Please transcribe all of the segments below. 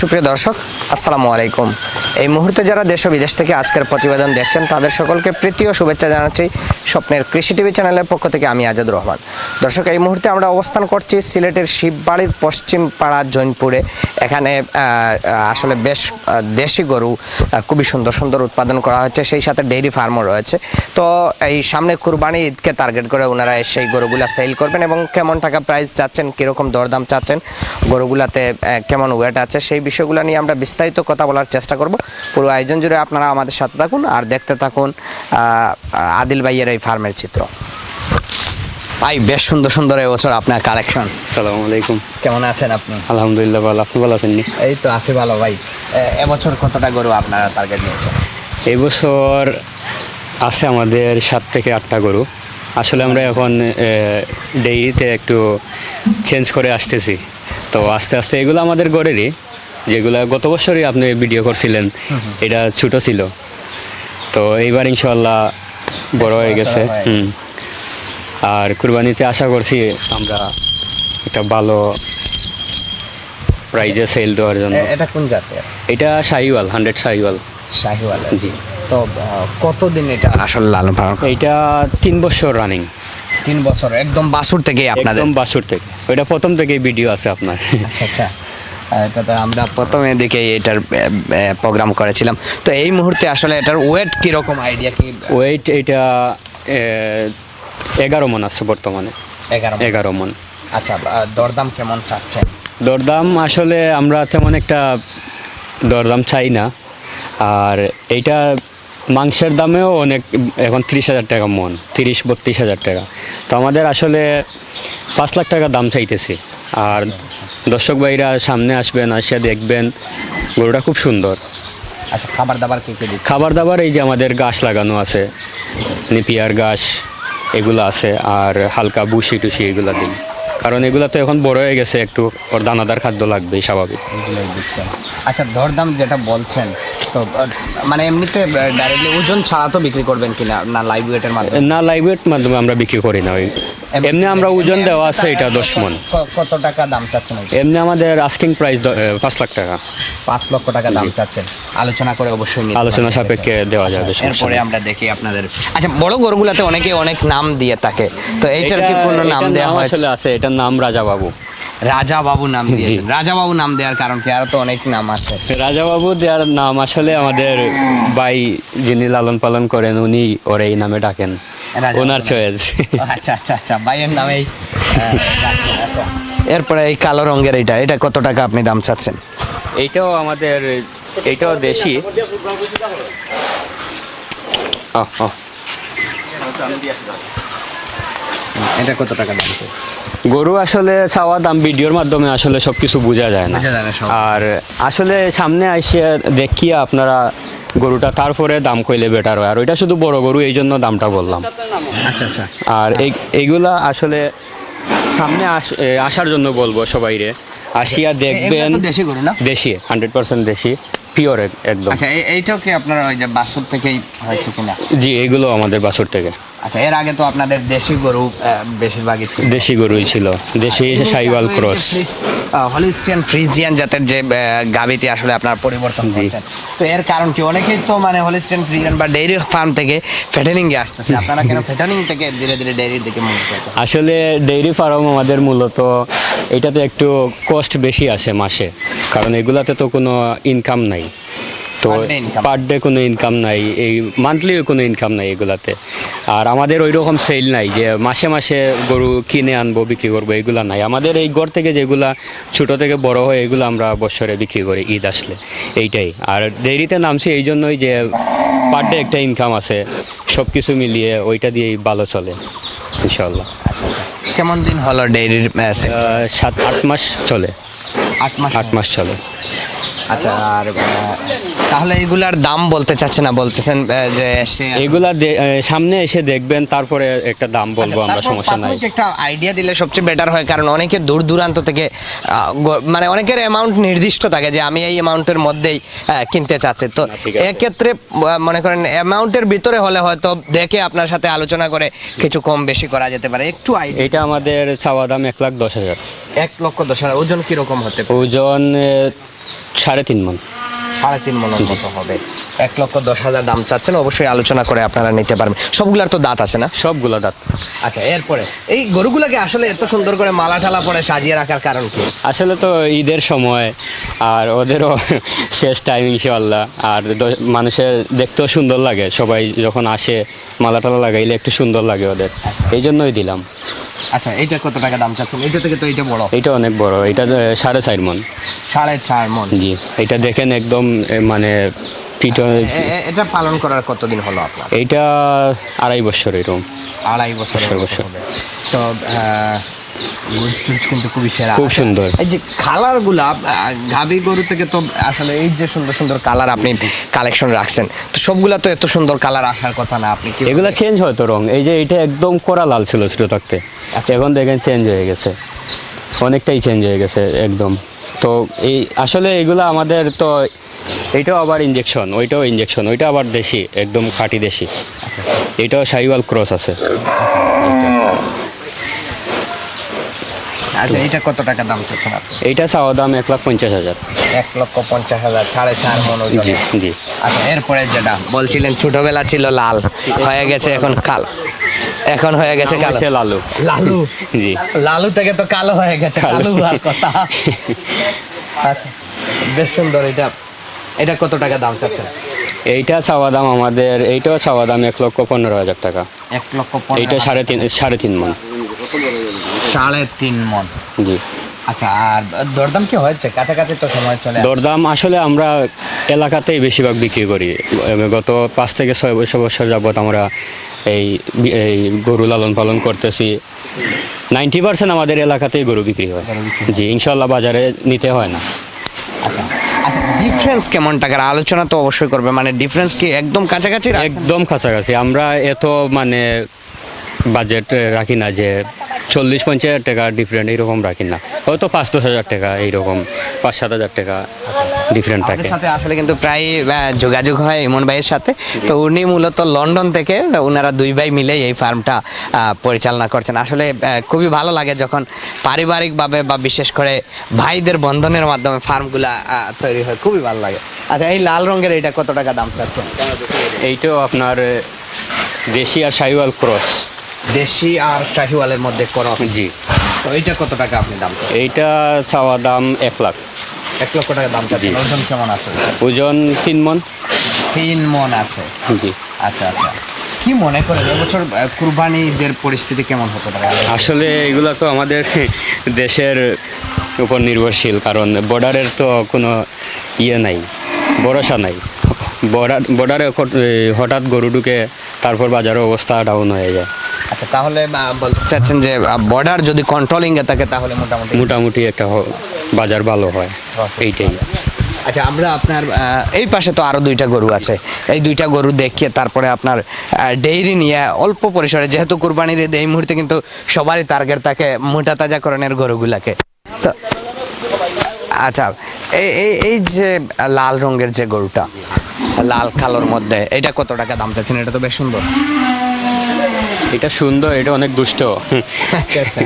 সুপ্রিয় দর্শক, আসসালামু আলাইকুম। এই মুহূর্তে যারা দেশ ও বিদেশ থেকে আজকের প্রতিবেদন দেখছেন, তাদের সকলকে প্রীতি ও শুভেচ্ছা জানাচ্ছি স্বপ্নের কৃষি টিভি চ্যানেলের পক্ষ থেকে আমি আজাদ রহমান। দর্শক, এই মুহূর্তে আমরা অবস্থান করছি সিলেটের শিববাড়ির পশ্চিম পাড়া জৈনপুরে। এখানে আসলে বেশ দেশি গরু খুবই সুন্দর সুন্দর উৎপাদন করা হচ্ছে। সেই সাথে ডেইরি ফার্মও রয়েছে। তো এই সামনে কুরবানি ঈদকে টার্গেট করে ওনারা সেই গরুগুলা সেল করবেন এবং কেমন টাকা প্রাইস চাচ্ছেন, কীরকম দরদাম চাচ্ছেন, গরুগুলাতে কেমন ওয়েট আছে, সেই বিষয়গুলো নিয়ে আমরা বিস্তারিত কথা বলার চেষ্টা করব। পুরো আয়োজন জুড়ে আপনারা আমাদের সাথে থাকুন আর দেখতে থাকুন আদিল ভাইয়ের এই ফার্মের চিত্র। ভাই বেশ সুন্দর সুন্দর এবছর আপনার কালেকশন সালামু আলাইকুম। কেমন আছেন আপনি? আলহামদুলিল্লাহ ভালো। আপনি ভালো আছেন এই তো আছি ভালো ভাই। এবছর কতটা গরু আপনারা টার্গেট নিয়েছেন? এই বছর আছে আমাদের সাত থেকে আটটা গরু। আসলে আমরা এখন ডেইরিতে একটু চেঞ্জ করে আসতেছি। তো আস্তে আস্তে এগুলো আমাদের গড়েরই। যেগুলো গত বছরই আপনি ভিডিও করছিলেন এটা ছোট ছিল। তো এইবার ইনশাল্লাহ বড় হয়ে গেছে। হুম। আর কুরবানিতে আশা করছি আমরা একটা ভালো প্রাইজে সেল দেওয়ার জন্য। এটা কোন জাতের? এটা শাহিওয়াল হান্ড্রেড শাহিওয়াল। শাহিওয়াল। জি। তো কতদিন এটা আসলে লালন পালন এটা তিন বছর রানিং তিন বছর একদম বাসুর থেকে আপনাদের? একদম বাসুর থেকে। ওইটা প্রথম থেকে ভিডিও আছে আপনার। আচ্ছা আচ্ছা। আহ, এটা তো আমরা প্রথমে দিকে এটার প্রোগ্রাম করেছিলাম। তো এই মুহূর্তে আসলে এটার ওয়েট কীরকম আইডিয়া কি? ওয়েট এটা এগারো মন আছে বর্তমানে। এগারো এগারো মন। আচ্ছা দরদাম কেমন চাচ্ছেন? দরদাম আসলে আমরা তেমন একটা দরদাম চাই না। আর এইটা মাংসের দামেও অনেক এখন তিরিশ হাজার টাকা মন তিরিশ বত্রিশ হাজার টাকা। তো আমাদের আসলে পাঁচ লাখ টাকা দাম চাইতেছি। আর দর্শক ভাইরা সামনে আসবেন আসিয়া দেখবেন। গরুটা খুব সুন্দর। আচ্ছা খাবার দাবার কে কে খাবার দাবার এই যে আমাদের গাছ লাগানো আছে। নিপিয়ার গাছ এগুলো আছে আর হালকা বুসি টুসি এগুলো দিই কারণ এগুলো তো এখন বড় হয়ে গেছে একটু ওর দানাদার খাদ্য লাগবেই স্বাভাবিক। এগুলোই দিচ্ছেন আচ্ছা দরদাম যেটা বলছেন তো মানে এমনিতে ডাইরেক্টলি ওজন ছাড়া তো বিক্রি করবেন কিনা? না লাইভ ওয়েটের মাধ্যমে? না লাইভ ওয়েট মাধ্যমে আমরা বিক্রি করি না ওই এমনি আমরা ওজন দেওয়া আছে এটা দশ মন। কত টাকা দাম চাচ্ছেন এমনি আমাদের আস্কিং প্রাইস পাঁচ লাখ টাকা। পাঁচ লক্ষ টাকা দাম চাচ্ছেন। আলোচনা করে অবশ্যই আলোচনা। সাপেক্ষে দেওয়া যাবে সমস্যা এরপরে আমরা দেখি আপনাদের আচ্ছা বড় গরুগুলাতে অনেকে অনেক নাম দিয়ে থাকে। তো এইটার কি কোনো নাম দেওয়া হয়েছে? আসলে আছে এটার নাম রাজা বাবু রাজা বাবু নাম দিয়েছেন। রাজা বাবু নাম দেওয়ার কারণ কি? আরও তো অনেক নাম আছে। রাজা বাবু দেওয়ার নাম আসলে আমাদের ভাই যিনি লালন পালন করেন উনি ওর এই নামে ডাকেন। ওনার চয়েস আচ্ছা আচ্ছা আচ্ছা ভাইয়ের নামেই আচ্ছা এরপরে এই কালো রঙের এটা এটা কত টাকা আপনি দাম চাচ্ছেন? এইটাও আমাদের এইটাও দেশি। এটা কত টাকা দাম গরু আসলে চাওয়া দাম ভিডিওর মাধ্যমে আসলে সবকিছু বোঝা যায় না। বোঝা যায় না আর আসলে সামনে আসিয়া দেখিয়া আপনারা গরুটা তারপরে দাম কইলে বেটার হয়। আর ওইটা শুধু বড় গরু এই জন্য দামটা বললাম। আচ্ছা আচ্ছা। আর এই এইগুলা আসলে সামনে আসার জন্য বলব সবাইরে। আসিয়া দেখবেন দেশি গরু না? দেশি হান্ড্রেড পার্সেন্ট দেশি পিওর একদম। আচ্ছা এইটাও কি আপনার ওই যে বাসুর থেকেই হয়েছে কিনা? জি এইগুলো আমাদের বাসুর থেকে। আচ্ছা এর আগে তো আপনাদের দেশি গরু বেশিরভাগই ছিল। দেশি গরুই ছিল। দেশি সাইওয়াল ক্রস। হলিস্টিয়ান ফ্রিজিয়ান জাতের যে গাভীটি আসলে আপনার পরিবর্তন করছেন তো এর কারণ কি? অনেকেই তো মানে হলিস্টিয়ান ফ্রিজিয়ান বা ডেইরি ফার্ম থেকে ফেটানিং এ আসতেছে। আপনারা কেন ফেটানিং থেকে ধীরে ধীরে ডেইরির দিকে মুভ আসলে ডেইরি ফার্ম আমাদের মূলত এটাতে একটু কস্ট বেশি আসে মাসে। কারণ এগুলাতে তো কোনো ইনকাম নাই। তো। পার ডে কোনো ইনকাম নাই এই মান্থলি কোনো ইনকাম নাই এগুলাতে। আর আমাদের ওই রকম সেল নাই যে মাসে মাসে গরু কিনে আনব বিক্রি করব এগুলা নাই। আমাদের এই ঘর থেকে যেগুলা ছোট থেকে বড় হয় এগুলো আমরা বছরে বিক্রি করি ঈদ আসলে। এইটাই। আর ডেইরিতে নামছি এই জন্যই যে পার ডে একটা ইনকাম আছে সব কিছু মিলিয়ে ওইটা দিয়েই ভালো চলে ইনশাল্লাহ আচ্ছা আচ্ছা। কেমন দিন হলো ডেইরির সাত আট মাস চলে। আট মাস আট মাস চলে। আচ্ছা আর তাহলে এগুলার দাম বলতে চাচ্ছে না বলতেছেন যে সে এগুলা সামনে এসে দেখবেন তারপরে একটা দাম বলব আমরা আচ্ছা, সমস্যা নাই। একটা আইডিয়া দিলে সবচেয়ে বেটার হয় কারণ অনেকে দূর দূরান্ত থেকে মানে অনেকের অ্যামাউন্ট নির্দিষ্ট থাকে যে আমি এই অ্যামাউন্টের মধ্যেই কিনতে চাচ্ছি। তো। এক্ষেত্রে মনে করেন অ্যামাউন্টের ভিতরে হলে হয়তো দেখে আপনার সাথে আলোচনা করে কিছু কম বেশি করা যেতে পারে। একটু আইডিয়া এটা আমাদের চাওয়া দাম এক লাখ দশ হাজার। এক লক্ষ দশ হাজার ওজন কীরকম হতে ওজন সাড়ে তিন মন। সাড়ে তিন মনের মতো হবে। এক লক্ষ দশ হাজার দাম চাচ্ছেন অবশ্যই আলোচনা করে আপনারা নিতে পারবেন। সবগুলার তো দাঁত আছে না? সবগুলো দাঁত। আচ্ছা এরপরে এই গরুগুলোকে আসলে এত সুন্দর করে মালা টালা পরে সাজিয়ে রাখার কারণ কি? আসলে তো ঈদের সময় আর ওদেরও শেষ টাইম ইনশাল্লাহ আর মানুষের দেখতেও সুন্দর লাগে। সবাই যখন আসে মালা টালা লাগাইলে একটু সুন্দর লাগে ওদের। এই জন্যই দিলাম। আচ্ছা এইটা কত টাকা দাম চাচ্ছেন? এটা থেকে তো এটা বড়। এইটা অনেক বড়। এটা সাড়ে চার মন। সাড়ে চার মন। জি এটা দেখেন একদম মানে এটা পালন করার কতদিন হলো আপনার? এইটা আড়াই বছর এরকম। আড়াই বছর বছর। তো কিন্তু খুবই সেরা। খুব আচ্ছা, সুন্দর। এই যে কালারগুলা গাভি গরু থেকে তো আসলে এই যে সুন্দর সুন্দর কালার আপনি কালেকশন রাখছেন তো সবগুলা তো এত সুন্দর কালার আসার কথা না আপনি কি এগুলা চেঞ্জ হয় তো রং। এই যে এটা একদম কড়া লাল ছিল ছোট থাকতে। আচ্ছা। এখন দেখেন চেঞ্জ হয়ে গেছে। অনেকটাই চেঞ্জ হয়ে গেছে একদম। তো এই আসলে এগুলা আমাদের তো এইটাও আবার ইঞ্জেকশন ওইটাও ইঞ্জেকশন ওইটা আবার দেশি একদম খাঁটি দেশি। এটাও সাইওয়াল ক্রস আছে। আচ্ছা এটা কত টাকা দাম চাচ্ছেন আপনি? এইটা চাওয়া দাম এক লাখ পঞ্চাশ হাজার। এক লক্ষ পঞ্চাশ হাজার সাড়ে চার মন জি জি। আচ্ছা এরপরে যেটা বলছিলেন ছোটবেলা ছিল লাল হয়ে গেছে এখন কাল। এখন হয়ে গেছে কালো। লালু। লালু? জি। লালু থেকে তো কালো হয়ে গেছে কালো। কালু কথা। আচ্ছা বেশ সুন্দর এটা। এটা কত টাকা দাম চাচ্ছেন? এইটা চাওয়া দাম আমাদের এইটাও চাওয়া দাম এক লক্ষ পনেরো হাজার টাকা। এক লক্ষ এইটা সাড়ে তিন সাড়ে তিন মন। সাড়ে তিন মন। জি। আচ্ছা আর দরদাম কি হয়েছে? কাছাকাছি তো সময় চলে দরদাম আসলে আমরা এলাকাতেই বেশিরভাগ বিক্রি করি। গত পাঁচ থেকে ছয় বছর বছর যাবত আমরা এই এই গরু লালন পালন করতেছি। নাইনটি পার্সেন্ট আমাদের এলাকাতেই গরু বিক্রি হয়। জি ইনশাল্লাহ বাজারে নিতে হয় না। আচ্ছা আচ্ছা ডিফারেন্স কেমন টাকার আলোচনা তো অবশ্যই করবে। মানে ডিফারেন্স কি একদম কাছাকাছি একদম কাছাকাছি। আমরা এত মানে বাজেট রাখি না যে চল্লিশ পঞ্চাশ হাজার টাকা ডিফারেন্ট এইরকম রাখি না। হয়তো পাঁচ দশ হাজার টাকা এইরকম পাঁচ সাত হাজার টাকা ডিফারেন্ট থাকে। সাথে আসলে কিন্তু প্রায় যোগাযোগ হয় ইমন ভাইয়ের সাথে। তো উনি মূলত লন্ডন থেকে ওনারা দুই ভাই মিলে এই ফার্মটা পরিচালনা করছেন। আসলে খুবই ভালো লাগে যখন পারিবারিকভাবে বা বিশেষ করে ভাইদের বন্ধনের মাধ্যমে ফার্মগুলা তৈরি হয়। খুবই ভালো লাগে। আচ্ছা এই লাল রঙের এটা কত টাকা দাম চাচ্ছেন? এইটাও আপনার দেশি আর সাইওয়াল ক্রস। দেশি আর শাহিওয়ালের মধ্যে করস জি। তো এইটা কত টাকা আপনি দাম এইটা চাওয়া দাম এক লাখ। এক লক্ষ টাকা দাম চাচ্ছেন। ওজন কেমন আছে ওজন তিন মন। তিন মন আছে। জি। আচ্ছা আচ্ছা। কি মনে করেন এবছর আহ, কুরবানি ঈদের পরিস্থিতি কেমন হতে পারে? আসলে এগুলো তো আমাদের দেশের উপর নির্ভরশীল কারণ বর্ডারের তো কোনো ইয়ে নাই ভরসা নাই। বর্ডার বর্ডারে হঠাৎ গরু ঢুকে তারপর বাজারের অবস্থা ডাউন হয়ে যায়। আচ্ছা তাহলে বলতে চাচ্ছেন যে বর্ডার যদি কন্ট্রোলিং এ থাকে তাহলে মোটামুটি মোটামুটি একটা বাজার ভালো হয় এইটাই। আচ্ছা আমরা আপনার এই পাশে তো আরও দুইটা গরু আছে। এই দুইটা গরু দেখিয়ে তারপরে আপনার ডেইরি নিয়ে অল্প পরিসরে যেহেতু কুরবানির এই মুহূর্তে কিন্তু সবারই টার্গেট থাকে মোটা তাজাকরণের গরুগুলাকে। তো আচ্ছা এই এই এই যে লাল রঙের যে গরুটা লাল কালোর মধ্যে এটা কত টাকা দাম চাচ্ছেন? এটা তো বেশ সুন্দর। এটা সুন্দর এটা অনেক দুষ্ট। আচ্ছা আচ্ছা।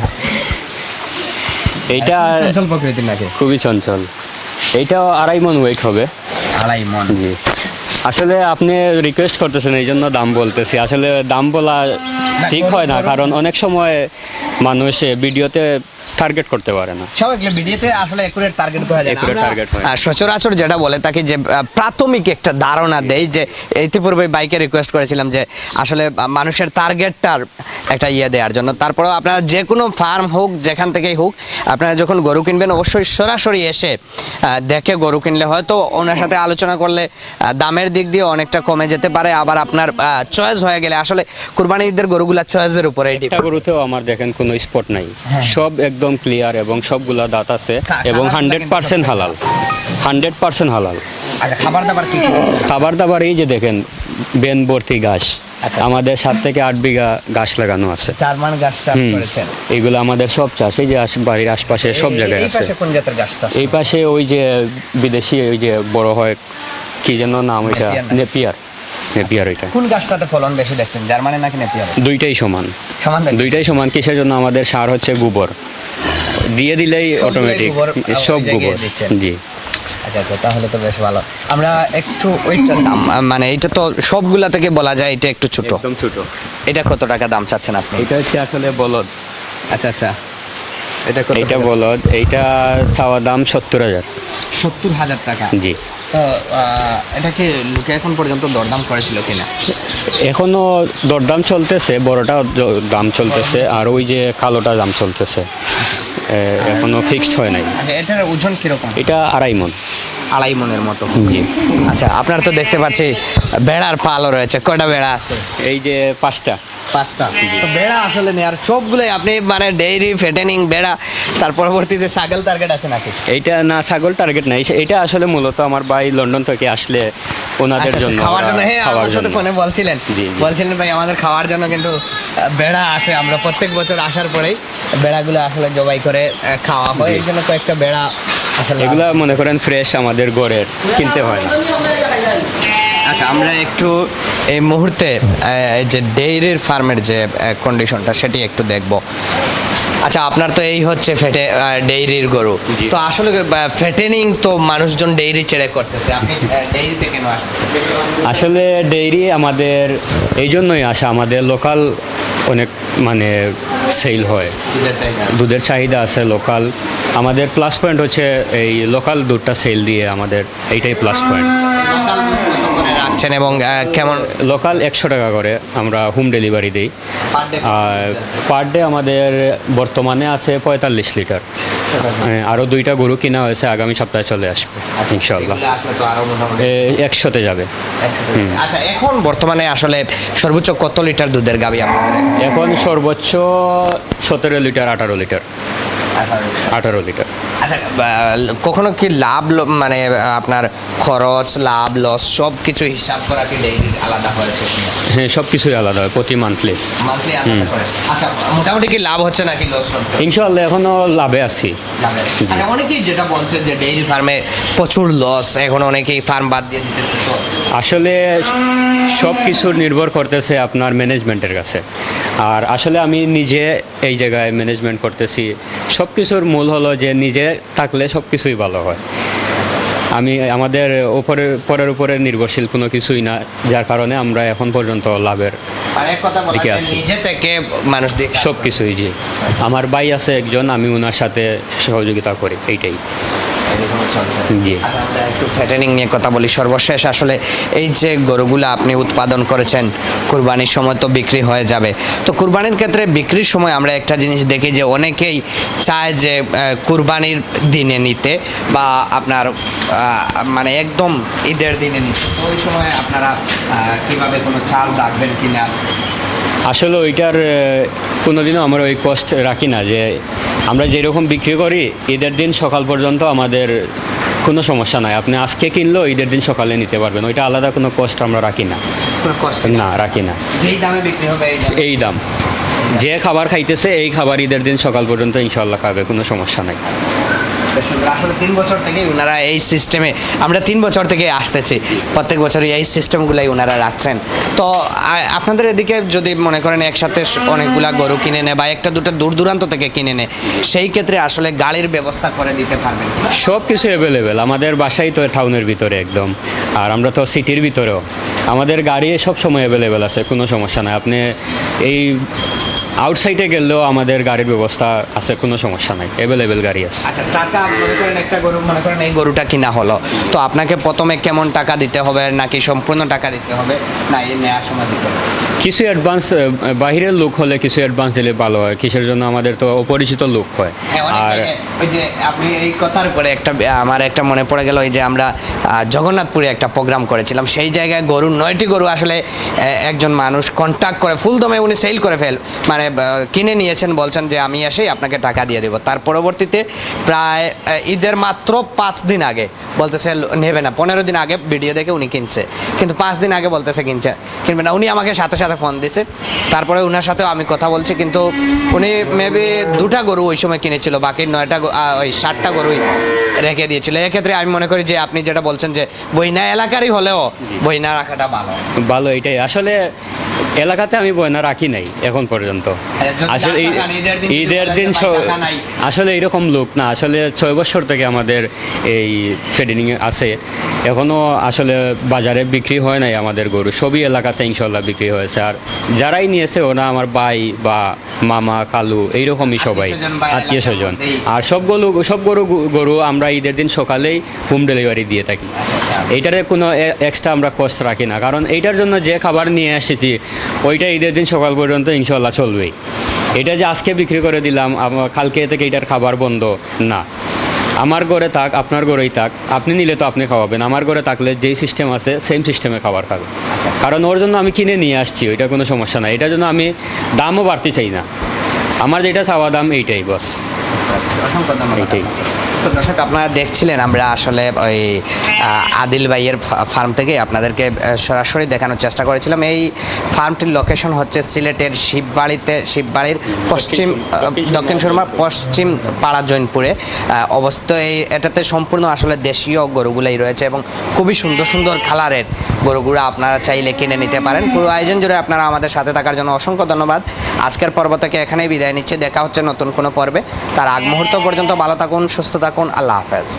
এটা চঞ্চল প্রকৃতির নাকি? খুবই চঞ্চল। এইটাও আড়াই মন ওয়েট হবে। আড়াই মন। জি। আসলে আপনি রিকোয়েস্ট করতেছেন এই জন্য দাম বলতেছি। আসলে দাম বলা ঠিক হয় না কারণ অনেক সময় মানুষে ভিডিওতে টার্গেট করতে পারে না। স্বাভাবিক ভিডিওতে আসলে একুরেট টার্গেট করা যায় হয়। আহ, সচরাচর যেটা বলে তাকে যে প্রাথমিক একটা ধারণা দেই যে ইতিপূর্বে বাইকে রিকোয়েস্ট করেছিলাম যে আসলে মানুষের টার্গেটটার একটা ইয়ে দেওয়ার জন্য। তারপরেও আপনারা যে কোনো ফার্ম হোক যেখান থেকেই হোক আপনারা যখন গরু কিনবেন অবশ্যই সরাসরি এসে আহ, দেখে গরু কিনলে হয়তো ওনার সাথে আলোচনা করলে দামের দিক দিয়ে অনেকটা কমে যেতে পারে। আবার আপনার চয়েস হয়ে গেলে আসলে কুরবানি ঈদের গরুগুলা চয়েসের উপরে গরুতেও আমার দেখেন কোনো স্পট নাই। সব একদম ক্লিয়ার এবং সবগুলা দাঁত আছে এবং হান্ড্রেড পার্সেন্ট হালাল। হান্ড্রেড পার্সেন্ট হালাল। আচ্ছা খাবার দাবার কি খাবার দাবার এই যে দেখেন বেন ভর্তি ঘাস। আচ্ছা। আমাদের সাত থেকে আট বিঘা ঘাস লাগানো আছে। চারমান গাছ চাষ করেছেন। এগুলো আমাদের সব চাষ এই যে বাড়ির আশপাশে সব জায়গায় আছে। কোন জাতের গাছ চাষ এই পাশে ওই যে বিদেশি ওই যে বড় হয় কি যেন নাম ওইটা? Napier Napier. ওইটা। কোন গাছটাতে ফলন বেশি দেখছেন জার্মানি নাকি নেপিয়ার দুইটাই সমান। সমান দুইটাই সমান। কিসের জন্য আমাদের সার হচ্ছে গোবর। দিয়ে দিলেই অটোমেটিক সব গোবর। জি। আচ্ছা আচ্ছা তাহলে তো বেশ ভালো। আমরা একটু ওইটার দাম মানে এটা তো সবগুলা থেকে বলা যায় এটা একটু ছোট। একদম ছোট। এটা কত টাকা দাম চাচ্ছেন আপনি? এটা হচ্ছে আসলে বলদ। আচ্ছা আচ্ছা। এটা বলদ এইটা চাওয়া দাম সত্তর হাজার। সত্তর হাজার টাকা। জি। এটা কি লোকে এখন পর্যন্ত দরদাম করেছিল কিনা? এখনও দরদাম চলতেছে বড়টা দাম চলতেছে আর ওই যে কালোটা দাম চলতেছে। এখনও ফিক্সড হয় নাই। আচ্ছা এটার ওজন কীরকম? এটা আড়াই মন। আড়াই মনের মতো আচ্ছা আপনার তো দেখতে পাচ্ছি বেড়ার পালও রয়েছে। কয়টা বেড়া আছে? এই যে পাঁচটা। পাঁচটা। আসলে নেই আর সবগুলোই আপনি মানে ডেইরি ফেটেনিং বেড়া তার পরবর্তীতে ছাগল টার্গেট আছে নাকি? এইটা না ছাগল টার্গেট নাই। এটা আসলে মূলত আমার ভাই লন্ডন থেকে আসলে ওনাদের আচ্ছা, আচ্ছা, জন্য খাওয়ার জন্য। হ্যাঁ আমার সাথে ফোনে বলছিলেন। বলছিলেন ভাই আমাদের খাওয়ার জন্য কিন্তু বেড়া আছে। আমরা প্রত্যেক বছর আসার পরেই বেড়াগুলো আসলে জবাই করে খাওয়া হয়। এই জন্য কয়েকটা বেড়া আসলে এগুলা মনে করেন ফ্রেশ আমাদের গড়ের, কিনতে হয় না। আচ্ছা আমরা একটু এই মুহূর্তে যে ডেইরির ফার্মের যে কন্ডিশনটা সেটি একটু দেখব। আচ্ছা আপনার তো এই হচ্ছে ফেটে ডেইরির গরু। তো আসলে ফেটেনিং তো মানুষজন ডেইরি ছেড়ে করতেছে। আপনি ডেইরিতে কেন আসতেছেন? আসলে ডেইরি আমাদের এই জন্যই আসা। আমাদের লোকাল অনেক মানে সেল হয়। দুধের চাহিদা আছে। লোকাল আমাদের প্লাস পয়েন্ট হচ্ছে এই লোকাল দুধটা সেল দিয়ে আমাদের এইটাই প্লাস পয়েন্ট রাখছেন এবং কেমন? লোকাল একশো টাকা করে আমরা হোম ডেলিভারি দিই। আর পার ডে আমাদের বর্তমানে আছে পঁয়তাল্লিশ লিটার। আরও দুইটা গরু কিনা হয়েছে আগামী সপ্তাহে চলে আসবে ইনশাল্লাহ আরও মোটামুটি একশোতে যাবে। আচ্ছা এখন বর্তমানে আসলে সর্বোচ্চ কত লিটার দুধের গাবি এখন সর্বোচ্চ সতেরো লিটার। আঠারো লিটার। আঠারো লিটার। আচ্ছা কখনো কি লাভ মানে আপনার খরচ লাভ লস সব কিছু হিসাব করা কি আলাদা হয়েছে হ্যাঁ সব কিছুই আলাদা হয় প্রতি মান্থলি মান্থলি আলাদা করে। আচ্ছা মোটামুটি কি লাভ হচ্ছে নাকি লস হচ্ছে ইনশাল্লাহ এখনও লাভে আছি। আচ্ছা অনেকেই যেটা বলছে যে ডেইরি ফার্মে প্রচুর লস এখন অনেকেই ফার্ম বাদ দিয়ে দিতেছে তো। আসলে সব কিছু নির্ভর করতেছে আপনার ম্যানেজমেন্টের কাছে। আর আসলে আমি নিজে এই জায়গায় ম্যানেজমেন্ট করতেছি। সব কিছুর মূল হলো যে নিজে থাকলে সব কিছুই ভালো হয়। আমি আমাদের ওপরে পরের উপরে নির্ভরশীল কোনো কিছুই না যার কারণে আমরা এখন পর্যন্ত লাভের দিকে আছি। নিজে থেকে মানুষ সব কিছুই যে আমার ভাই আছে একজন আমি ওনার সাথে সহযোগিতা করি এইটাই। জি। আমরা একটু ফ্যাটেনিং নিয়ে কথা বলি। সর্বশেষ আসলে এই যে গরুগুলো আপনি উৎপাদন করেছেন কুরবানির সময় তো বিক্রি হয়ে যাবে। তো কুরবানির ক্ষেত্রে বিক্রির সময় আমরা একটা জিনিস দেখি যে অনেকেই চায় যে কুরবানির দিনে নিতে বা আপনার মানে একদম ঈদের দিনে নিতে। ওই সময় আপনারা কীভাবে কোনো চাল রাখবেন কিনা? আসলে ওইটার কোনোদিনও আমরা ওই কষ্ট রাখি না যে আমরা যেরকম বিক্রি করি ঈদের দিন সকাল পর্যন্ত আমাদের কোনো সমস্যা নাই। আপনি আজকে কিনলেও ঈদের দিন সকালে নিতে পারবেন। ওইটা আলাদা কোনো কষ্ট আমরা রাখি না। কষ্ট না রাখি না। যেই দামে বিক্রি হবে এই দাম। যে খাবার খাইতেছে এই খাবার ঈদের দিন সকাল পর্যন্ত ইনশাল্লাহ খাবে কোনো সমস্যা নাই। আসলে তিন বছর থেকে ওনারা এই সিস্টেমে আমরা তিন বছর থেকে আসতেছি। প্রত্যেক বছরই এই সিস্টেমগুলাই ওনারা রাখছেন। তো আপনাদের এদিকে যদি মনে করেন একসাথে অনেকগুলা গরু কিনে নেয় বা একটা দুটো দূর দূরান্ত থেকে কিনে নেয়, সেই ক্ষেত্রে আসলে গাড়ির ব্যবস্থা করে দিতে পারবেন সব কিছু অ্যাভেলেবেল আমাদের বাসাই তো টাউনের ভিতরে একদম। আর আমরা তো সিটির ভিতরেও। আমাদের গাড়ি সব সময় অ্যাভেলেবেল আছে, কোনো সমস্যা নাই। আপনি এই আউটসাইডে গেলেও আমাদের গাড়ির ব্যবস্থা আছে কোনো সমস্যা নাই। অ্যাভেলেবেল গাড়ি আছে। আচ্ছা টাকা মনে করেন একটা গরু মনে করেন এই গরুটা কিনা হলো। তো আপনাকে প্রথমে কেমন টাকা দিতে হবে নাকি সম্পূর্ণ টাকা দিতে হবে? না এই নেওয়ার সময় দিতে হবে। কিছু অ্যাডভান্স বাহিরের লোক হলে কিছু অ্যাডভান্স দিলে ভালো হয়। কিসের জন্য আমাদের তো অপরিচিত লোক হয়। হ্যাঁ, আর ওই যে আপনি এই কথার পরে একটা আমার একটা মনে পড়ে গেল ওই যে আমরা জগন্নাথপুরে একটা প্রোগ্রাম করেছিলাম। সেই জায়গায় গরু নয়টি গরু আসলে একজন মানুষ কন্ট্যাক্ট করে ফুল দমে উনি সেল করে ফেল মানে আহ, কিনে নিয়েছেন বলছেন যে আমি এসেই আপনাকে টাকা দিয়ে দেবো। তার পরবর্তীতে প্রায় ঈদের মাত্র পাঁচ দিন আগে বলতেছে নেবে না। পনেরো দিন আগে ভিডিও দেখে উনি কিনছে। কিন্তু পাঁচ দিন আগে বলতেছে কিনছে কিনবে না। উনি আমাকে সাথে সাথে ফোন দিছে। তারপরে ওনার সাথেও আমি কথা বলছি কিন্তু উনি মেবি দুটা গরু ওই সময় কিনেছিল বাকি নয়টা ওই ষাটটা গরুই রেখে দিয়েছিল। এক্ষেত্রে আমি মনে করি যে আপনি যেটা বলছেন যে বইনা এলাকারই হলেও বইনা রাখাটা ভালো। ভালো এটাই। আসলে এলাকাতে আমি বয়না রাখি নাই এখন পর্যন্ত। হ্যাঁ, আসলে ঈদের দিন। আসলে এরকম লোক না আসলে ছয় বছর থেকে আমাদের এই ফেডিং আছে। এখনও আসলে বাজারে বিক্রি হয় নাই আমাদের গরু সবই এলাকাতে ইনশাল্লাহ বিক্রি হয়েছে। আর যারাই নিয়েছে ওরা আমার ভাই বা মামা কালু এইরকমই সবাই আত্মীয় স্বজন। আর সব গরু সব গরু গরু আমরা ঈদের দিন সকালেই হোম ডেলিভারি দিয়ে থাকি। এইটারে কোনো এক্সট্রা আমরা কষ্ট রাখি না। কারণ এইটার জন্য যে খাবার নিয়ে এসেছি ওইটা ঈদের দিন সকাল পর্যন্ত ইনশাল্লাহ চলবেই। এটা যে আজকে বিক্রি করে দিলাম কালকে থেকে এটার খাবার বন্ধ না। আমার ঘরে থাক আপনার ঘরেই থাক আপনি নিলে তো আপনি খাওয়াবেন। আমার ঘরে থাকলে যেই সিস্টেম আছে সেম সিস্টেমে খাবার খাবে। কারণ ওর জন্য আমি কিনে নিয়ে আসছি ওইটা কোনো সমস্যা নাই। এটার জন্য আমি দামও বাড়তে চাই না। আমার যেটা চাওয়া দাম এইটাই বস। এইটাই। তো দর্শক আপনারা দেখছিলেন আমরা আসলে ওই আদিল ভাইয়ের ফার্ম থেকে আপনাদেরকে সরাসরি দেখানোর চেষ্টা করেছিলাম। এই ফার্মটির লোকেশন হচ্ছে সিলেটের শিববাড়িতে শিববাড়ির পশ্চিম দক্ষিণ সুরমা পশ্চিম পাড়া জৈনপুরে অবস্থিত। এই এটাতে সম্পূর্ণ আসলে দেশীয় গরুগুলাই রয়েছে এবং খুবই সুন্দর সুন্দর কালারের গরুগুলো আপনারা চাইলে কিনে নিতে পারেন। পুরো আয়োজন জুড়ে আপনারা আমাদের সাথে থাকার জন্য অসংখ্য ধন্যবাদ। আজকের পর্ব থেকে এখানেই বিদায় নিচ্ছে। দেখা হচ্ছে নতুন কোনো পর্বে। তার আগ মুহূর্ত পর্যন্ত ভালো থাকুন সুস্থ থাকুন আল্লাহ হাফেজ।